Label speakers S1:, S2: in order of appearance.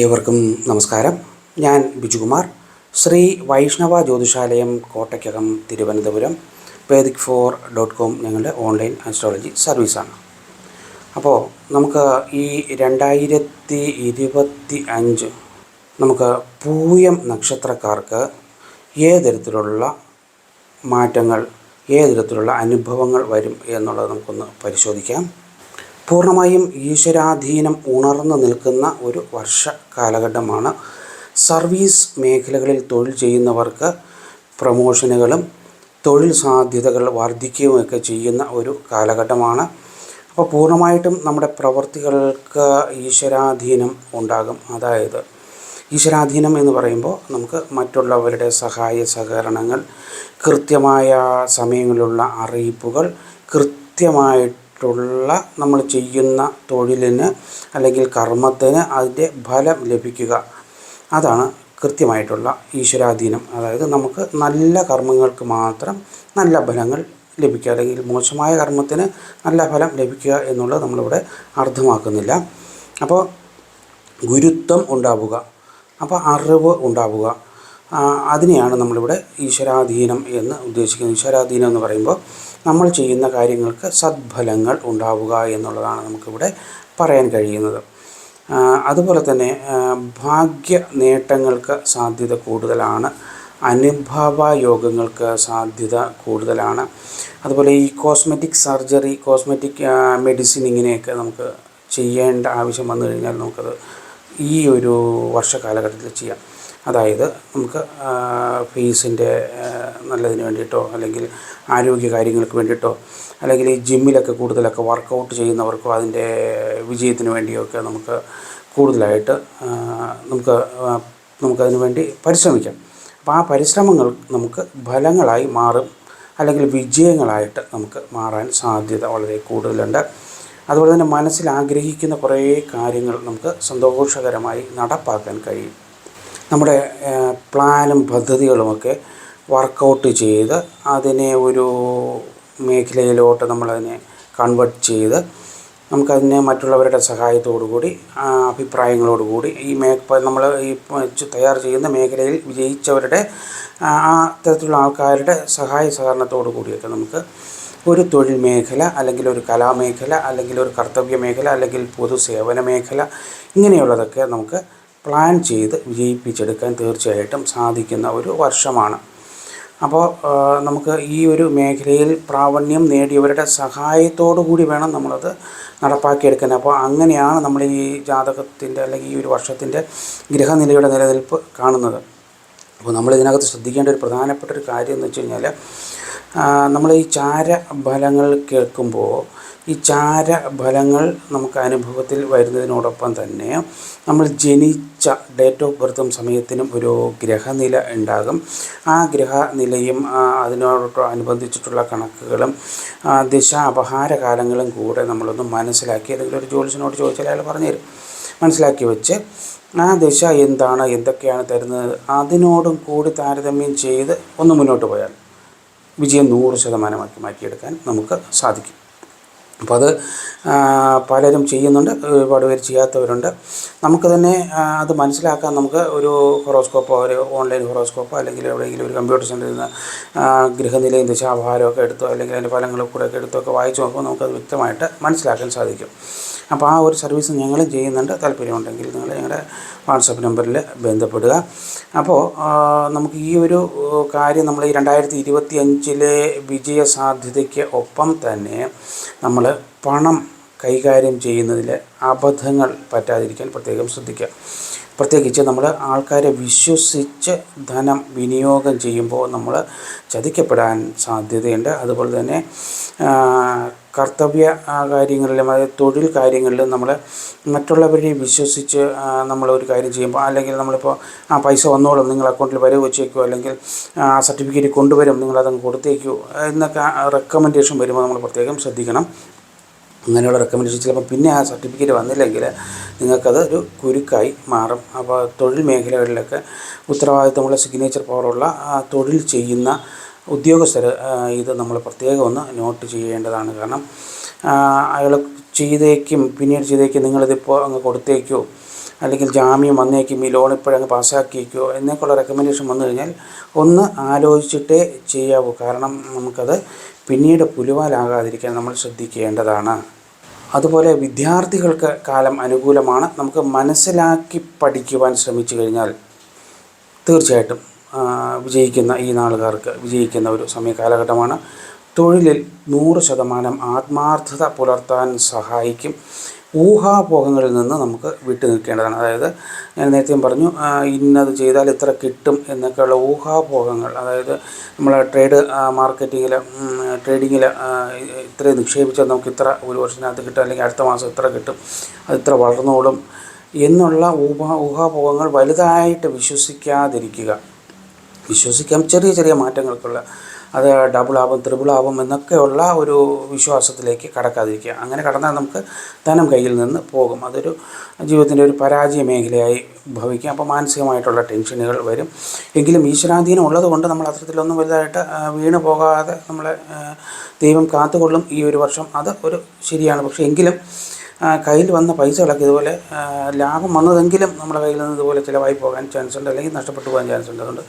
S1: ഏവർക്കും നമസ്കാരം. ഞാൻ Bijukumar. Shri Vaishnava Jyothishalayam Kottakkakam Thiruvananthapuram Vedic four dot com ഞങ്ങളുടെ ഓൺലൈൻ ആസ്ട്രോളജി സർവീസാണ് അപ്പോൾ നമുക്ക് ഈ രണ്ടായിരത്തി ഇരുപത്തി അഞ്ച് നമുക്ക് പൂയം നക്ഷത്രക്കാർക്ക് ഏത് തരത്തിലുള്ള മാറ്റങ്ങൾ ഏത് തരത്തിലുള്ള അനുഭവങ്ങൾ വരും എന്നുള്ളത് നമുക്കൊന്ന് പരിശോധിക്കാം. പൂർണമായും ഈശ്വരാധീനം ഉണർന്നു നിൽക്കുന്ന ഒരു വർഷ കാലഘട്ടമാണ്. സർവീസ് മേഖലകളിൽ തൊഴിൽ ചെയ്യുന്നവർക്ക് പ്രമോഷനുകളും തൊഴിൽ സാധ്യതകൾ വർദ്ധിക്കുകയൊക്കെ ചെയ്യുന്ന ഒരു കാലഘട്ടമാണ്. അപ്പോൾ പൂർണമായിട്ടും നമ്മുടെ പ്രവർത്തികൾക്ക് ഈശ്വരാധീനം ഉണ്ടാകും. അതായത് ഈശ്വരാധീനം എന്ന് പറയുമ്പോൾ നമുക്ക് മറ്റുള്ളവരുടെ സഹായ സഹകരണങ്ങൾ കൃത്യമായ സമയങ്ങളിലുള്ള അറിയിപ്പുകൾ കൃത്യമായിട്ടുള്ള നമ്മൾ ചെയ്യുന്ന തൊഴിലിന് അല്ലെങ്കിൽ കർമ്മത്തിന് അതിന്റെ ഫലം ലഭിക്കുക. അതാണ് കൃത്യമായിട്ടുള്ള ഈശ്വരാധീനം. അതായത് നമുക്ക് നല്ല കർമ്മങ്ങൾക്ക് മാത്രം നല്ല ഫലങ്ങൾ ലഭിക്കുക. അല്ലെങ്കിൽ മോശമായ കർമ്മത്തിന് നല്ല ഫലം ലഭിക്കുക എന്നുള്ളത് നമ്മളിവിടെ അർത്ഥമാക്കുന്നില്ല. അപ്പോൾ ഗുരുത്വം ഉണ്ടാവുക. അപ്പോൾ അറിവ് ഉണ്ടാവുക. അതിനെയാണ് നമ്മളിവിടെ ഈശ്വരാധീനം എന്ന് ഉദ്ദേശിക്കുന്നത്. ഈശ്വരാധീനം എന്ന് പറയുമ്പോൾ നമ്മൾ ചെയ്യുന്ന കാര്യങ്ങൾക്ക് സദ്ഫലങ്ങൾ ഉണ്ടാവുക എന്നുള്ളതാണ് നമുക്കിവിടെ പറയാൻ കഴിയുന്നത്. അതുപോലെ തന്നെ ഭാഗ്യ നേട്ടങ്ങൾക്ക് സാധ്യത കൂടുതലാണ്. അനുഭവ യോഗങ്ങൾക്ക് സാധ്യത കൂടുതലാണ്. അതുപോലെ ഈ കോസ്മെറ്റിക് സർജറി കോസ്മെറ്റിക് മെഡിസിൻ ഇങ്ങനെയൊക്കെ നമുക്ക് ചെയ്യേണ്ട ആവശ്യം വന്നു കഴിഞ്ഞാൽ നമുക്കത് ഈ ഒരു വർഷ കാലഘട്ടത്തിൽ ചെയ്യാം. അതായത് നമുക്ക് ഫീസിന്റെ നല്ലതിന് വേണ്ടിയിട്ടോ അല്ലെങ്കിൽ ആരോഗ്യ കാര്യങ്ങൾക്ക് വേണ്ടിയിട്ടോ അല്ലെങ്കിൽ ഈ ജിമ്മിലൊക്കെ കൂടുതലൊക്കെ വർക്കൗട്ട് ചെയ്യുന്നവർക്കോ അതിന്റെ വിജയത്തിന് വേണ്ടിയോ ഒക്കെ നമുക്ക് കൂടുതലായിട്ട് നമുക്ക് നമുക്കതിന് വേണ്ടി പരിശ്രമിക്കാം. അപ്പോൾ ആ പരിശ്രമങ്ങൾ നമുക്ക് ഫലങ്ങളായി മാറും അല്ലെങ്കിൽ വിജയങ്ങളായിട്ട് നമുക്ക് മാറാൻ സാധ്യത വളരെ കൂടുതലുണ്ട്. അതുപോലെ തന്നെ മനസ്സിൽ ആഗ്രഹിക്കുന്ന കുറേ കാര്യങ്ങൾ നമുക്ക് സന്തോഷകരമായി നടപ്പാക്കാൻ കഴിയും. നമ്മുടെ പ്ലാനും പദ്ധതികളുമൊക്കെ വർക്കൗട്ട് ചെയ്ത് അതിനെ ഒരു മേഖലയിലോട്ട് നമ്മളതിനെ കൺവേർട്ട് ചെയ്ത് നമുക്കതിനെ മറ്റുള്ളവരുടെ സഹായത്തോടു കൂടി അഭിപ്രായങ്ങളോട് അഭിപ്രായങ്ങളോടുകൂടി ഈ മേ നമ്മൾ ഈ തയ്യാർ ചെയ്യുന്ന മേഖലയിൽ വിജയിച്ചവരുടെ ആ തരത്തിലുള്ള ആൾക്കാരുടെ സഹായ സഹകരണത്തോടു കൂടിയൊക്കെ നമുക്ക് ഒരു തൊഴിൽ മേഖല അല്ലെങ്കിൽ ഒരു കലാമേഖല അല്ലെങ്കിൽ ഒരു കർത്തവ്യ മേഖല അല്ലെങ്കിൽ പൊതുസേവന മേഖല ഇങ്ങനെയുള്ളതൊക്കെ നമുക്ക് പ്ലാൻ ചെയ്ത് വിജയിപ്പിച്ചെടുക്കാൻ തീർച്ചയായിട്ടും സാധിക്കുന്ന ഒരു വർഷമാണ്. അപ്പോൾ നമുക്ക് ഈ ഒരു മേഖലയിൽ പ്രാവണ്യം നേടിയവരുടെ സഹായത്തോടു കൂടി വേണം നമ്മളത് നടപ്പാക്കിയെടുക്കാൻ. അപ്പോൾ അങ്ങനെയാണ് നമ്മൾ ഈ ജാതകത്തിന്റെ അല്ലെങ്കിൽ ഈ ഒരു വർഷത്തിന്റെ ഗ്രഹനിലയുടെ നിലനിൽപ്പ് കാണുന്നത്. അപ്പോൾ നമ്മൾ ഇതിനകത്ത് ശ്രദ്ധിക്കേണ്ട ഒരു പ്രധാനപ്പെട്ട ഒരു കാര്യം എന്ന് വെച്ച് കഴിഞ്ഞാൽ നമ്മൾ ഈ ചാര ഫലങ്ങൾ കേൾക്കുമ്പോൾ ഈ ചാര ഫലങ്ങൾ നമുക്ക് അനുഭവത്തിൽ വരുന്നതിനോടൊപ്പം തന്നെ നമ്മൾ ജനിച്ച ഡേറ്റ് ഓഫ് ബർത്തും സമയത്തിനും ഒരു ഗ്രഹനില ഉണ്ടാകും. ആ ഗ്രഹനിലയും അതിനോട് അനുബന്ധിച്ചിട്ടുള്ള കണക്കുകളും ദിശ അപഹാര കാലങ്ങളും കൂടെ നമ്മളൊന്ന് മനസ്സിലാക്കി ഏതെങ്കിലും ഒരു ജോലിസിനോട് ചോദിച്ചാൽ അയാൾ പറഞ്ഞുതരും മനസ്സിലാക്കി വെച്ച് ആ ദിശ എന്താണ് എന്തൊക്കെയാണ് തരുന്നത് അതിനോടും കൂടി താരതമ്യം ചെയ്ത് ഒന്ന് മുന്നോട്ട് പോയാൽ വിജയം നൂറ് ശതമാനമാക്കി മാറ്റിയെടുക്കാൻ നമുക്ക് സാധിക്കും. അപ്പോൾ അത് പലരും ചെയ്യുന്നുണ്ട് ഒരുപാട് പേര് ചെയ്യാത്തവരുണ്ട്. നമുക്ക് തന്നെ അത് മനസ്സിലാക്കാൻ നമുക്ക് ഒരു ഹൊറോസ്കോപ്പോ ഒരു ഓൺലൈൻ ഹൊറോസ്കോപ്പോ അല്ലെങ്കിൽ എവിടെയെങ്കിലും ഒരു കമ്പ്യൂട്ടർ സെന്ററിൽ നിന്ന് ഗൃഹനിലയും ദശാഭാരമൊക്കെ എടുത്തോ അല്ലെങ്കിൽ അതിന്റെ ഫലങ്ങൾ എടുത്തോ ഒക്കെ വായിച്ച് നോക്കുമ്പോൾ നമുക്കത് വ്യക്തമായിട്ട് മനസ്സിലാക്കാൻ സാധിക്കും. അപ്പോൾ ആ ഒരു സർവീസ് ഞങ്ങളും ചെയ്യുന്നുണ്ട്. താല്പര്യമുണ്ടെങ്കിൽ നിങ്ങൾ ഞങ്ങളുടെ വാട്സപ്പ് നമ്പറിൽ ബന്ധപ്പെടുക. അപ്പോൾ നമുക്ക് ഈ ഒരു കാര്യം നമ്മൾ ഈ രണ്ടായിരത്തി ഇരുപത്തി അഞ്ചിലെ വിജയ സാധ്യതയ്ക്ക് ഒപ്പം തന്നെ നമ്മൾ പണം കൈകാര്യം ചെയ്യുന്നതിൽ അബദ്ധങ്ങൾ പറ്റാതിരിക്കാൻ പ്രത്യേകം ശ്രദ്ധിക്കുക. പ്രത്യേകിച്ച് നമ്മൾ ആൾക്കാരെ വിശ്വസിച്ച് ധനം വിനിയോഗം ചെയ്യുമ്പോൾ നമ്മൾ ചതിക്കപ്പെടാൻ സാധ്യതയുണ്ട്. അതുപോലെ തന്നെ കർത്തവ്യ കാര്യങ്ങളിലും അതായത് തൊഴിൽ കാര്യങ്ങളിലും നമ്മൾ മറ്റുള്ളവരെ വിശ്വസിച്ച് നമ്മൾ ഒരു കാര്യം ചെയ്യുമ്പോൾ അല്ലെങ്കിൽ നമ്മളിപ്പോൾ ആ പൈസ വന്നോളും നിങ്ങൾ അക്കൗണ്ടിൽ വരവ് വെച്ചേക്കോ അല്ലെങ്കിൽ ആ സർട്ടിഫിക്കറ്റ് കൊണ്ടുവരും നിങ്ങളതങ്ങ് കൊടുത്തേക്കോ എന്നൊക്കെ റെക്കമെൻഡേഷൻ വരുമ്പോൾ നമ്മൾ പ്രത്യേകം ശ്രദ്ധിക്കണം. അങ്ങനെയുള്ള റെക്കമെൻഡേഷൻ ചിലപ്പോൾ പിന്നെ ആ സർട്ടിഫിക്കറ്റ് വന്നില്ലെങ്കിൽ നിങ്ങൾക്കത് ഒരു കുരുക്കായി മാറും. അപ്പോൾ തൊഴിൽ മേഖലകളിലൊക്കെ ഉത്തരവാദിത്തമുള്ള സിഗ്നേച്ചർ പവറുള്ള തൊഴിൽ ചെയ്യുന്ന ഉദ്യോഗസ്ഥർ ഇത് നമ്മൾ പ്രത്യേകം ഒന്ന് നോട്ട് ചെയ്യേണ്ടതാണ്. കാരണം അയാൾ ചെയ്തേക്കും പിന്നീട് ചെയ്തേക്കും നിങ്ങളിതിപ്പോൾ അങ്ങ് കൊടുത്തേക്കോ അല്ലെങ്കിൽ ജാമ്യം വന്നേക്കും ഈ ലോൺ ഇപ്പോഴങ്ങ് പാസ്സാക്കിയേക്കോ എന്നൊക്കെയുള്ള റെക്കമെൻഡേഷൻ വന്നു കഴിഞ്ഞാൽ ഒന്ന് ആലോചിച്ചിട്ടേ ചെയ്യാവൂ. കാരണം നമുക്കത് പിന്നീട് പുലുവാലാകാതിരിക്കാൻ നമ്മൾ ശ്രദ്ധിക്കേണ്ടതാണ്. അതുപോലെ വിദ്യാർത്ഥികൾക്ക് കാലം അനുകൂലമാണ്. നമുക്ക് മനസ്സിലാക്കി പഠിക്കുവാൻ ശ്രമിച്ചു കഴിഞ്ഞാൽ തീർച്ചയായിട്ടും വിജയിക്കുന്ന ഈ നാളുകാർക്ക് വിജയിക്കുന്ന ഒരു സമയ കാലഘട്ടമാണ്. തൊഴിലിൽ നൂറ് ശതമാനം ആത്മാർത്ഥത പുലർത്താൻ സഹായിക്കും. ഊഹാപോഹങ്ങളിൽ നിന്ന് നമുക്ക് വിട്ടു നിൽക്കേണ്ടതാണ്. അതായത് ഞാൻ നേരത്തെയും പറഞ്ഞു ഇന്നത് ചെയ്താൽ ഇത്ര കിട്ടും എന്നൊക്കെയുള്ള ഊഹാപോഹങ്ങൾ. അതായത് നമ്മൾ ട്രേഡ് മാർക്കറ്റിങ്ങിൽ ട്രേഡിങ്ങിൽ ഇത്രയും നിക്ഷേപിച്ചാൽ നമുക്ക് ഇത്ര ഒരു വർഷത്തിനകത്ത് കിട്ടും അല്ലെങ്കിൽ അടുത്ത മാസം ഇത്ര കിട്ടും അത് ഇത്ര വളർന്നോളും എന്നുള്ള ഊഹാ ഊഹാപോഹങ്ങൾ വലുതായിട്ട് വിശ്വസിക്കാതിരിക്കുക. വിശ്വസിക്കാം ചെറിയ ചെറിയ മാറ്റങ്ങൾക്കുള്ള അത് ത്രിബിൾ ആവും എന്നൊക്കെയുള്ള ഒരു വിശ്വാസത്തിലേക്ക് കടക്കാതിരിക്കുക. അങ്ങനെ കടന്നാൽ നമുക്ക് ധനം കയ്യിൽ നിന്ന് പോകും. അതൊരു ജീവിതത്തിന്റെ ഒരു പരാജയ മേഖലയായി ഭവിക്കും. അപ്പോൾ മാനസികമായിട്ടുള്ള ടെൻഷനുകൾ വരും. എങ്കിലും ഈശ്വരാധീനം ഉള്ളതുകൊണ്ട് നമ്മൾ അത്തരത്തിലൊന്നും വലുതായിട്ട് വീണു പോകാതെ നമ്മളെ ദൈവം കാത്തുകൊള്ളും ഈ ഒരു വർഷം. അത് ഒരു ശരിയാണ്. പക്ഷേ എങ്കിലും കയ്യിൽ വന്ന പൈസകളൊക്കെ ഇതുപോലെ ലാഭം വന്നതെങ്കിലും നമ്മുടെ കയ്യിൽ നിന്ന് ഇതുപോലെ ചിലവായി പോകാൻ ചാൻസ് ഉണ്ട് അല്ലെങ്കിൽ നഷ്ടപ്പെട്ടു പോകാൻ ചാൻസ് ഉണ്ട് അതുകൊണ്ട്